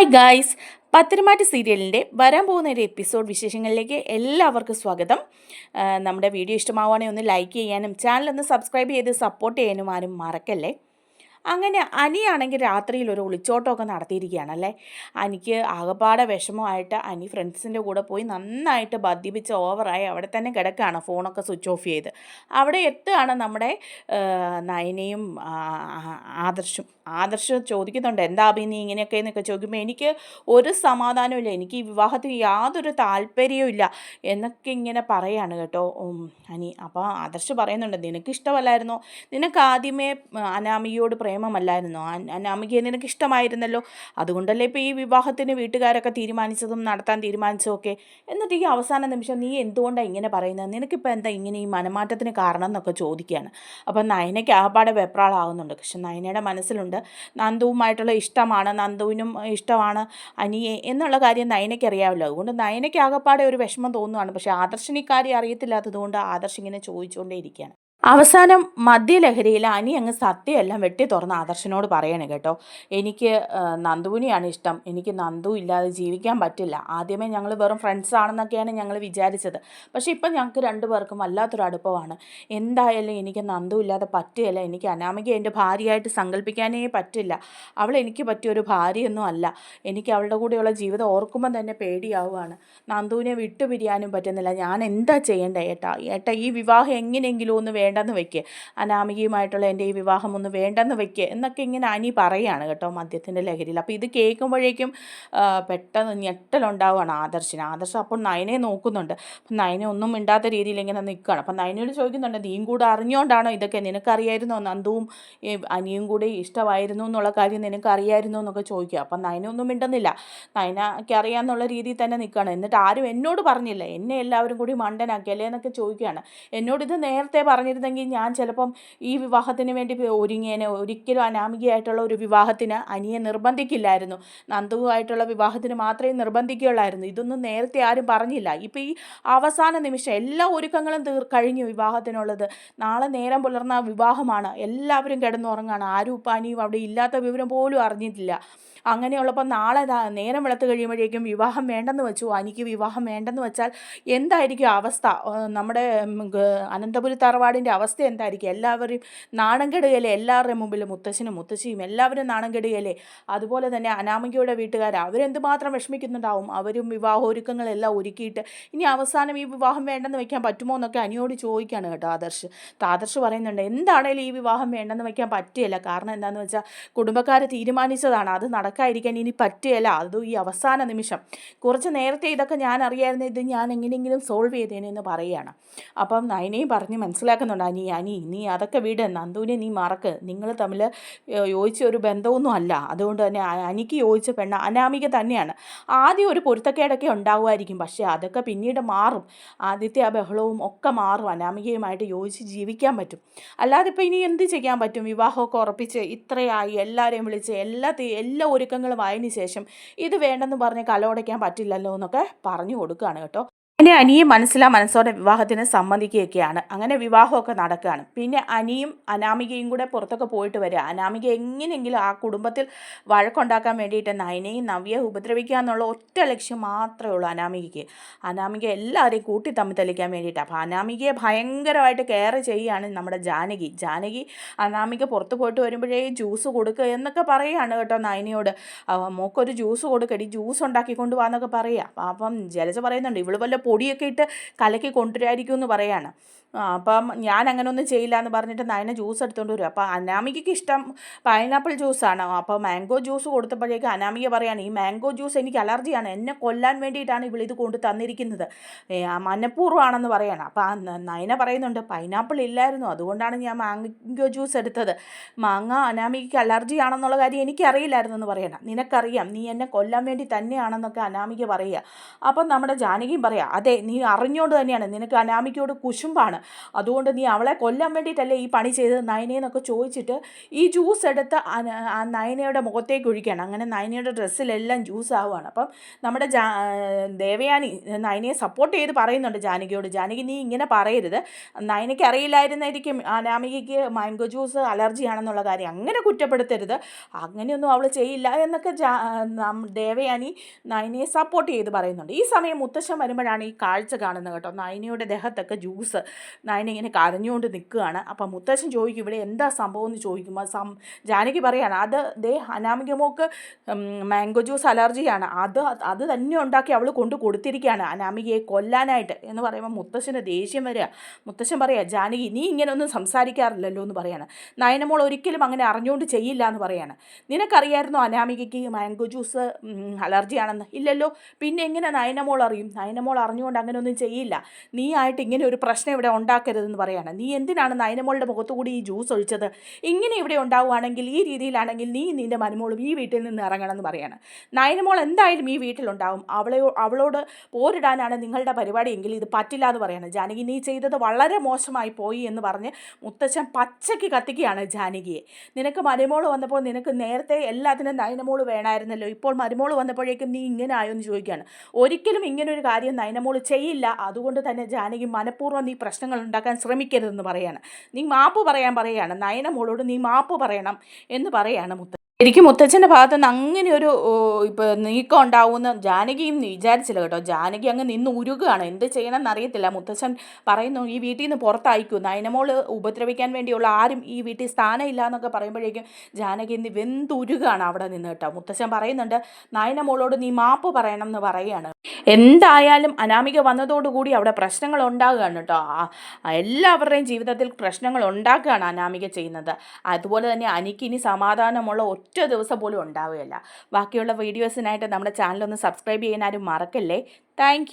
Hi guys Patharamattu സീരിയലിന്റെ വരാൻ പോകുന്ന ഒരു എപ്പിസോഡ് വിശേഷങ്ങളിലേക്ക് എല്ലാവർക്കും സ്വാഗതം. നമ്മുടെ വീഡിയോ ഇഷ്ടമാവുകയാണെങ്കിൽ ഒന്ന് ലൈക്ക് ചെയ്യാനും ചാനൽ ഒന്ന് സബ്സ്ക്രൈബ് ചെയ്ത് സപ്പോർട്ട് ചെയ്യാനും ആരും മറക്കല്ലേ? അങ്ങനെ അനിയാണെങ്കിൽ രാത്രിയിൽ ഒരു ഒളിച്ചോട്ടമൊക്കെ നടത്തിയിരിക്കുകയാണല്ലേ? അനിക്ക് ആകപ്പാടെ വിഷമമായിട്ട് അനി ഫ്രണ്ട്സിന്റെ കൂടെ പോയി നന്നായിട്ട് മദ്യപിച്ച് ഓവറായി അവിടെ തന്നെ കിടക്കുകയാണ് ഫോണൊക്കെ സ്വിച്ച് ഓഫ് ചെയ്ത്. അവിടെ എത്തുകയാണ് നമ്മുടെ നയനയും ആദർശും. ആദർശ് ചോദിക്കുന്നുണ്ട് എന്താ അഭി നീ ഇങ്ങനെയൊക്കെ? എന്നൊക്കെ ചോദിക്കുമ്പോൾ എനിക്ക് ഒരു സമാധാനവും ഇല്ല. എനിക്ക് ഈ വിവാഹത്തിൽ യാതൊരു താല്പര്യവും ഇല്ല എന്നൊക്കെ ഇങ്ങനെ പറയാണ് കേട്ടോ അനി. അപ്പോൾ ആദർശ് പറയുന്നുണ്ട് നിനക്ക് ഇഷ്ടമല്ലായിരുന്നോ? നിനക്ക് ആദ്യമേ അനാമിയോട് പ്രേമമല്ലായിരുന്നോ? അനാമികയെ നിനക്ക് ഇഷ്ടമായിരുന്നല്ലോ അതുകൊണ്ടല്ലേ ഇപ്പോൾ ഈ വിവാഹത്തിന് വീട്ടുകാരൊക്കെ തീരുമാനിച്ചതും നടത്താൻ തീരുമാനിച്ചതും ഒക്കെ? എന്നിട്ട് ഈ അവസാന നിമിഷം നീ എന്തുകൊണ്ടാണ് ഇങ്ങനെ പറയുന്നത്? നിനക്കിപ്പോൾ എന്താ ഇങ്ങനെ ഈ മനമാറ്റത്തിന് കാരണം എന്നൊക്കെ ചോദിക്കുകയാണ് അപ്പം നയനയ്ക്ക് ആകപ്പാടെ വെപ്രാളാകുന്നുണ്ട് പക്ഷെ നയനയുടെ മനസ്സിലുണ്ട് നന്ദുവുമായിട്ടുള്ള ഇഷ്ടമാണ് നന്ദുവിനും ഇഷ്ടമാണ് അനിയെ എന്നുള്ള കാര്യം നയനയ്ക്ക് അറിയാമല്ലോ അതുകൊണ്ട് നയനയ്ക്ക് ആകപ്പാടെ ഒരു വിഷമം തോന്നുകയാണ് പക്ഷേ ആദർശിന് അറിയത്തില്ലാത്തതുകൊണ്ട് അറിയത്തില്ലാത്തത് കൊണ്ട് ആദർശ് ഇങ്ങനെ ചോദിച്ചുകൊണ്ടേ ഇരിക്കുകയാണ് അവസാനം മദ്യലഹരിയിൽ അനി അങ്ങ് സത്യമെല്ലാം വെട്ടി തുറന്ന് ആദർശനോട് പറയണേ കേട്ടോ. എനിക്ക് നന്ദുവിനെയാണ് ഇഷ്ടം. എനിക്ക് നന്ദു ഇല്ലാതെ ജീവിക്കാൻ പറ്റില്ല. ആദ്യമേ ഞങ്ങൾ വെറും ഫ്രണ്ട്സ് ആണെന്നൊക്കെയാണ് ഞങ്ങൾ വിചാരിച്ചത്. പക്ഷേ ഇപ്പം ഞങ്ങൾക്ക് രണ്ടു പേർക്കും വല്ലാത്തൊരു അടുപ്പമാണ്. എന്തായാലും എനിക്ക് നന്ദു ഇല്ലാതെ പറ്റുകയില്ല. എനിക്ക് അനാമിക എന്റെ ഭാര്യയായിട്ട് സങ്കല്പിക്കാനേ പറ്റില്ല. അവൾ എനിക്ക് പറ്റിയൊരു ഭാര്യയൊന്നും അല്ല. എനിക്ക് അവളുടെ കൂടെയുള്ള ജീവിതം ഓർക്കുമ്പോൾ തന്നെ പേടിയാവുകയാണ്. നന്ദുവിനെ വിട്ടുപിരിയാനും പറ്റുന്നില്ല. ഞാൻ എന്താ ചെയ്യേണ്ടത് ഏട്ടാ? ഏട്ടാ ഈ വിവാഹം എങ്ങനെയെങ്കിലും ഒന്ന് വേണ്ടെന്ന് വയ്ക്കുക അനാമികയുമായിട്ടുള്ള എന്റെ ഈ വിവാഹം ഒന്ന് വേണ്ടെന്ന് വയ്ക്കുക എന്നൊക്കെ ഇങ്ങനെ അനി പറയാണ് കേട്ടോ മദ്യത്തിന്റെ ലഹരിയിൽ. അപ്പോൾ ഇത് കേൾക്കുമ്പോഴേക്കും പെട്ടെന്ന് ഞെട്ടലുണ്ടാവുകയാണ് ആദർശിന്. ആദർശ് അപ്പോൾ നയനെ നോക്കുന്നുണ്ട്. അപ്പം നയനെ ഒന്നും മിണ്ടാത്ത രീതിയിൽ ഇങ്ങനെ നിൽക്കുകയാണ്. അപ്പം നയനോട് ചോദിക്കുന്നുണ്ട് നീയും കൂടെ അറിഞ്ഞുകൊണ്ടാണോ ഇതൊക്കെ? നിനക്കറിയായിരുന്നോ? നന്ദുവും അനിയും കൂടി ഇഷ്ടമായിരുന്നു എന്നുള്ള കാര്യം നിനക്കറിയായിരുന്നു? എന്നൊക്കെ ചോദിക്കുക. അപ്പം നയന ഒന്നും മിണ്ടുന്നില്ല. നയനയ്ക്ക് അറിയാമെന്നുള്ള രീതിയിൽ തന്നെ നിൽക്കുകയാണ്. എന്നിട്ട് ആരും എന്നോട് പറഞ്ഞില്ല. എന്നെ എല്ലാവരും കൂടി മണ്ടനാക്കി അല്ലേ എന്നൊക്കെ ചോദിക്കുകയാണ്. എന്നോട് ഇത് നേരത്തെ പറഞ്ഞിരുന്നെങ്കിൽ ഞാൻ ചിലപ്പം ഈ വിവാഹത്തിന് വേണ്ടി ഒരുങ്ങിയേനെ ഒരിക്കലും അനാമികയായിട്ടുള്ള ഒരു വിവാഹത്തിന് അനിയെ നിർബന്ധിക്കില്ലായിരുന്നു. നന്ദുവായിട്ടുള്ള വിവാഹത്തിന് മാത്രമേ നിർബന്ധിക്കുകയുള്ളായിരുന്നു. ഇതൊന്നും നേരത്തെ ആരും പറഞ്ഞില്ല. ഇപ്പോൾ ഈ അവസാന നിമിഷം എല്ലാ ഒരുക്കങ്ങളും തീർ കഴിഞ്ഞു വിവാഹത്തിനുള്ളത്. നാളെ നേരം പുലർന്ന വിവാഹമാണ്. എല്ലാവരും കിടന്നുറങ്ങാണ്. ആരും ഉപ്പാനിയും അവിടെ ഇല്ലാത്ത വിവരം പോലും അറിഞ്ഞിട്ടില്ല. അങ്ങനെയുള്ളപ്പോൾ നാളെ നേരം വെളുത്ത് കഴിയുമ്പോഴേക്കും വിവാഹം വേണ്ടെന്ന് വെച്ചു. അനിക്ക് വിവാഹം വേണ്ടെന്ന് വെച്ചാൽ എന്തായിരിക്കും അവസ്ഥ? നമ്മുടെ അനന്തപുരി തറവാടിന്റെ അവസ്ഥ എന്തായിരിക്കും? എല്ലാവരും നാണം കെടുകയല്ലേ? എല്ലാവരുടെയും മുമ്പിൽ മുത്തശ്ശനും മുത്തശ്ശിയും എല്ലാവരും നാണം കെടുകയല്ലേ? അതുപോലെ തന്നെ അനാമികയുടെ വീട്ടുകാർ അവരെന്തുമാത്രം വിഷമിക്കുന്നുണ്ടാവും? അവരും വിവാഹൊരുക്കങ്ങളെല്ലാം ഒരുക്കിയിട്ട് ഇനി അവസാനം ഈ വിവാഹം വേണ്ടെന്ന് വെക്കാൻ പറ്റുമോ എന്നൊക്കെ അനിയോട് ചോദിക്കുകയാണ് കേട്ടോ ആദർശ്. ആദർശ് പറയുന്നുണ്ട് എന്താണേലും ഈ വിവാഹം വേണ്ടെന്ന് വെക്കാൻ പറ്റുകയില്ല. കാരണം എന്താണെന്ന് വെച്ചാൽ കുടുംബക്കാർ തീരുമാനിച്ചതാണ്. അത് നടക്കാതിരിക്കാൻ ഇനി പറ്റുകയില്ല. അതും ഈ അവസാന നിമിഷം. കുറച്ച് നേരത്തെ ഇതൊക്കെ ഞാൻ അറിയായിരുന്നു. ഇത് ഞാൻ എങ്ങനെയെങ്കിലും സോൾവ് ചെയ്തേനെന്ന് പറയുകയാണ്. അപ്പം നയനയും പറഞ്ഞ് മനസ്സിലാക്കുന്നുണ്ട് അനി അനി നീ അതൊക്കെ വിട്. നന്ദുവിനെ നീ മറക്ക്. നിങ്ങൾ തമ്മിൽ യോജിച്ച ഒരു ബന്ധമൊന്നും അല്ല. അതുകൊണ്ട് തന്നെ അനിക്ക് യോജിച്ച പെണ്ണ അനാമിക തന്നെയാണ്. ആദ്യം ഒരു പൊരുത്തക്കേടൊക്കെ ഉണ്ടാവുമായിരിക്കും. പക്ഷേ അതൊക്കെ പിന്നീട് മാറും. ആദ്യത്തെ ആ ബഹളവും ഒക്കെ മാറും. അനാമികയുമായിട്ട് യോജിച്ച് ജീവിക്കാൻ പറ്റും. അല്ലാതെ ഇപ്പോൾ ഇനി എന്ത് ചെയ്യാൻ പറ്റും? വിവാഹമൊക്കെ ഉറപ്പിച്ച് ഇത്രയായി എല്ലാവരെയും വിളിച്ച് എല്ലാ എല്ലാ ഒരുക്കങ്ങളും ആയതിനു ശേഷം ഇത് വേണ്ടെന്ന് പറഞ്ഞ് കലോടയ്ക്കാൻ പറ്റില്ലല്ലോ എന്നൊക്കെ പറഞ്ഞു കൊടുക്കുകയാണ് കേട്ടോ. പിന്നെ അനിയും മനസ്സിലാ മനസ്സോടെ വിവാഹത്തിന് സമ്മതിക്കുകയൊക്കെയാണ്. അങ്ങനെ വിവാഹമൊക്കെ നടക്കുകയാണ്. പിന്നെ അനിയും അനാമികയും കൂടെ പുറത്തൊക്കെ പോയിട്ട് വരിക. അനാമിക എങ്ങനെയെങ്കിലും ആ കുടുംബത്തിൽ വഴക്കുണ്ടാക്കാൻ വേണ്ടിയിട്ട് നയനയും നവ്യെ ഉപദ്രവിക്കുക എന്നുള്ള ഒറ്റ ലക്ഷ്യം മാത്രമേ ഉള്ളൂ അനാമികയ്ക്ക്. അനാമിക എല്ലാവരെയും കൂട്ടി തമ്മിൽ തെളിക്കാൻ വേണ്ടിയിട്ട്. അപ്പോൾ അനാമികയെ ഭയങ്കരമായിട്ട് കെയർ ചെയ്യുകയാണ് നമ്മുടെ ജാനകി. ജാനകി അനാമിക പുറത്ത് പോയിട്ട് വരുമ്പോഴേ ജ്യൂസ് കൊടുക്കുക എന്നൊക്കെ പറയുകയാണ് കേട്ടോ നയനയോട്. മോക്കൊരു ജ്യൂസ് കൊടുക്കടി ജ്യൂസ് ഉണ്ടാക്കി കൊണ്ടുപോകാന്നൊക്കെ പറയുക. അപ്പം ജലജ പറയുന്നുണ്ട് ഇവൾ വല്ല പൊടിയൊക്കെ ഇട്ട് കലക്കി കൊണ്ടുവരായിരിക്കും എന്ന് പറയാണ്. അപ്പം ഞാൻ അങ്ങനെ ഒന്നും ചെയ്യില്ല എന്ന് പറഞ്ഞിട്ട് നയന ജ്യൂസ് എടുത്തുകൊണ്ട് വരും. അപ്പോൾ അനാമികയ്ക്ക് ഇഷ്ടം പൈനാപ്പിൾ ജ്യൂസാണ് അപ്പോൾ മാംഗോ ജ്യൂസ് കൊടുത്തപ്പോഴേക്ക് അനാമിക പറയാണ് ഈ മാംഗോ ജ്യൂസ് എനിക്ക് അലർജിയാണ് എന്നെ കൊല്ലാൻ വേണ്ടിയിട്ടാണ് ഇവളിത് കൊണ്ട് തന്നിരിക്കുന്നത്. മനഃപൂർവമാണെന്ന് പറയാണ്. അപ്പോൾ നയന പറയുന്നുണ്ട് പൈനാപ്പിൾ ഇല്ലായിരുന്നു. അതുകൊണ്ടാണ് ഞാൻ മാംഗോ ജ്യൂസ് എടുത്തത്. മാങ്ങ അനാമികയ്ക്ക് അലർജി ആണെന്നുള്ള കാര്യം എനിക്കറിയില്ലായിരുന്നു എന്ന് പറയണം. നിനക്കറിയാം നീ എന്നെ കൊല്ലാൻ വേണ്ടി തന്നെയാണെന്നൊക്കെ അനാമിക പറയുക. അപ്പം നമ്മുടെ ജാനകിയും പറയാം അതെ നീ അറിഞ്ഞുകൊണ്ട് തന്നെയാണ്. നിനക്ക് അനാമിക്കയോട് കുശുമ്പാണ്. അതുകൊണ്ട് നീ അവളെ കൊല്ലാൻ വേണ്ടിയിട്ടല്ലേ ഈ പണി ചെയ്തത്? നയനയെന്നൊക്കെ ചോദിച്ചിട്ട് ഈ ജ്യൂസ് എടുത്ത് നയനയുടെ മുഖത്തേക്ക് ഒഴിക്കുകയാണ്. അങ്ങനെ നയനയുടെ ഡ്രസ്സിലെല്ലാം ജ്യൂസ് ആവുകയാണ്. അപ്പം നമ്മുടെ ജാ ദേവയാനി നയനയെ സപ്പോർട്ട് ചെയ്ത് പറയുന്നുണ്ട് ജാനകിയോട്. ജാനകി നീ ഇങ്ങനെ പറയരുത്. നയനയ്ക്ക് അറിയില്ലായിരുന്നായിരിക്കും അനാമികയ്ക്ക് മാംഗോ ജ്യൂസ് അലർജി ആണെന്നുള്ള കാര്യം. അങ്ങനെ കുറ്റപ്പെടുത്തരുത്. അങ്ങനെയൊന്നും അവൾ ചെയ്യില്ല എന്നൊക്കെ ദേവയാനി നയനയെ സപ്പോർട്ട് ചെയ്ത് പറയുന്നുണ്ട്. ഈ സമയം മുത്തശ്ശൻ വരുമ്പോഴാണ് ഈ കാഴ്ച കാണുന്നത് കേട്ടോ. നയനയുടെ ദേഹത്തൊക്കെ ജ്യൂസ് നയന ഇങ്ങനെ കരഞ്ഞുകൊണ്ട് നിൽക്കുകയാണ്. അപ്പം മുത്തശ്ശൻ ചോദിക്കും ഇവിടെ എന്താ സംഭവം? എന്ന് ചോദിക്കുമ്പോൾ സം ജാനകി പറയാണ് അത് ദേ അനാമിക മോക്ക് മാംഗോ ജ്യൂസ് അലർജിയാണ് അത് അത് തന്നെ ഉണ്ടാക്കി അവൾ കൊണ്ട് കൊടുത്തിരിക്കുകയാണ് അനാമികയെ കൊല്ലാനായിട്ട്. എന്ന് പറയുമ്പോൾ മുത്തശ്ശന് ദേഷ്യം വരിക. മുത്തശ്ശൻ പറയുക ജാനകി നീ ഇങ്ങനെയൊന്നും സംസാരിക്കാറില്ലല്ലോ എന്ന് പറയാണ്. നയനമോൾ ഒരിക്കലും അങ്ങനെ അറിഞ്ഞുകൊണ്ട് ചെയ്യില്ല എന്ന് പറയാണ്. നിനക്കറിയായിരുന്നോ അനാമികയ്ക്ക് മാംഗോ ജ്യൂസ് അലർജിയാണെന്ന്? ഇല്ലല്ലോ. പിന്നെ എങ്ങനെ നയനമോൾ അറിയും? നയനമോൾ അറിഞ്ഞുകൊണ്ട് അങ്ങനെ ഒന്നും ചെയ്യില്ല. നീ ആയിട്ട് ഇങ്ങനെ ഒരു പ്രശ്നം ഇവിടെ ഉണ്ടാക്കരുതെന്ന് പറയാണ്. നീ എന്തിനാണ് നയനമോളുടെ മുഖത്തു കൂടി ഈ ജ്യൂസ് ഒഴിച്ചത്? ഇങ്ങനെ ഇവിടെ ഉണ്ടാവുകയാണെങ്കിൽ ഈ രീതിയിലാണെങ്കിൽ നീ നിന്റെ മരുമോളും ഈ വീട്ടിൽ നിന്ന് ഇറങ്ങണം എന്ന് പറയാണ്. നയനമോൾ എന്തായാലും ഈ വീട്ടിലുണ്ടാവും. അവളെ അവളോട് പോരിടാനാണ് നിങ്ങളുടെ പരിപാടിയെങ്കിൽ ഇത് പറ്റില്ല എന്ന് പറയാണ്. ജാനകി നീ ചെയ്തത് വളരെ മോശമായി പോയി എന്ന് പറഞ്ഞ് മുത്തച്ഛൻ പച്ചയ്ക്ക് കത്തിക്കുകയാണ് ജാനകിയെ. നിനക്ക് മരുമോൾ വന്നപ്പോൾ നിനക്ക് നേരത്തെ എല്ലാത്തിനും നയനമോൾ വേണമായിരുന്നല്ലോ. ഇപ്പോൾ മരുമോൾ വന്നപ്പോഴേക്കും നീ ഇങ്ങനെ ആയോ എന്ന് ചോദിക്കുകയാണ്. ഒരിക്കലും ഇങ്ങനെ ഒരു കാര്യം നയനമോൾ ചെയ്യില്ല. അതുകൊണ്ട് തന്നെ ജാനകി മനഃപൂർവം നീ പ്രശ്നങ്ങൾ ഉണ്ടാക്കാൻ ശ്രമിക്കരുതെന്ന് പറയാണ്. നീ മാപ്പ് പറയാൻ പറയാണ്. നയനമോളോട് നീ മാപ്പ് പറയണം എന്ന് പറയാണ് മുത്ത ശരിക്കും മുത്തച്ഛന്റെ ഭാഗത്തു നിന്ന് അങ്ങനെ ഒരു ഇപ്പോൾ നീക്കം ഉണ്ടാവുമെന്ന് ജാനകിയും വിചാരിച്ചില്ല കേട്ടോ. ജാനകി അങ്ങ് നിന്ന് ഉരുകയാണ് എന്ത് ചെയ്യണമെന്ന് അറിയത്തില്ല. മുത്തച്ഛൻ പറയുന്നു ഈ വീട്ടിൽ നിന്ന് പുറത്തായിക്കും. നയനമോൾ ഉപദ്രവിക്കാൻ വേണ്ടിയുള്ള ആരും ഈ വീട്ടിൽ സ്ഥാനമില്ല എന്നൊക്കെ പറയുമ്പോഴേക്കും ജാനകി ഇന്ന് വെന്തുരുകയാണ് അവിടെ നിന്ന് കേട്ടോ. മുത്തച്ഛൻ പറയുന്നുണ്ട് നയനമോളോട് നീ മാപ്പ് പറയണം എന്ന് പറയുകയാണ്. എന്തായാലും അനാമിക വന്നതോടുകൂടി അവിടെ പ്രശ്നങ്ങൾ ഉണ്ടാകുകയാണ് കേട്ടോ. എല്ലാവരുടെയും ജീവിതത്തിൽ പ്രശ്നങ്ങൾ ഉണ്ടാക്കുകയാണ് അനാമിക ചെയ്യുന്നത്. അതുപോലെ തന്നെ അനിക്ക് ഇനി സമാധാനമുള്ള ഒറ്റ ദിവസം പോലും ഉണ്ടാവുകയില്ല. ബാക്കിയുള്ള വീഡിയോസിനായിട്ട് നമ്മുടെ ചാനലൊന്ന് സബ്സ്ക്രൈബ് ചെയ്യാൻ ആരും മറക്കല്ലേ? താങ്ക്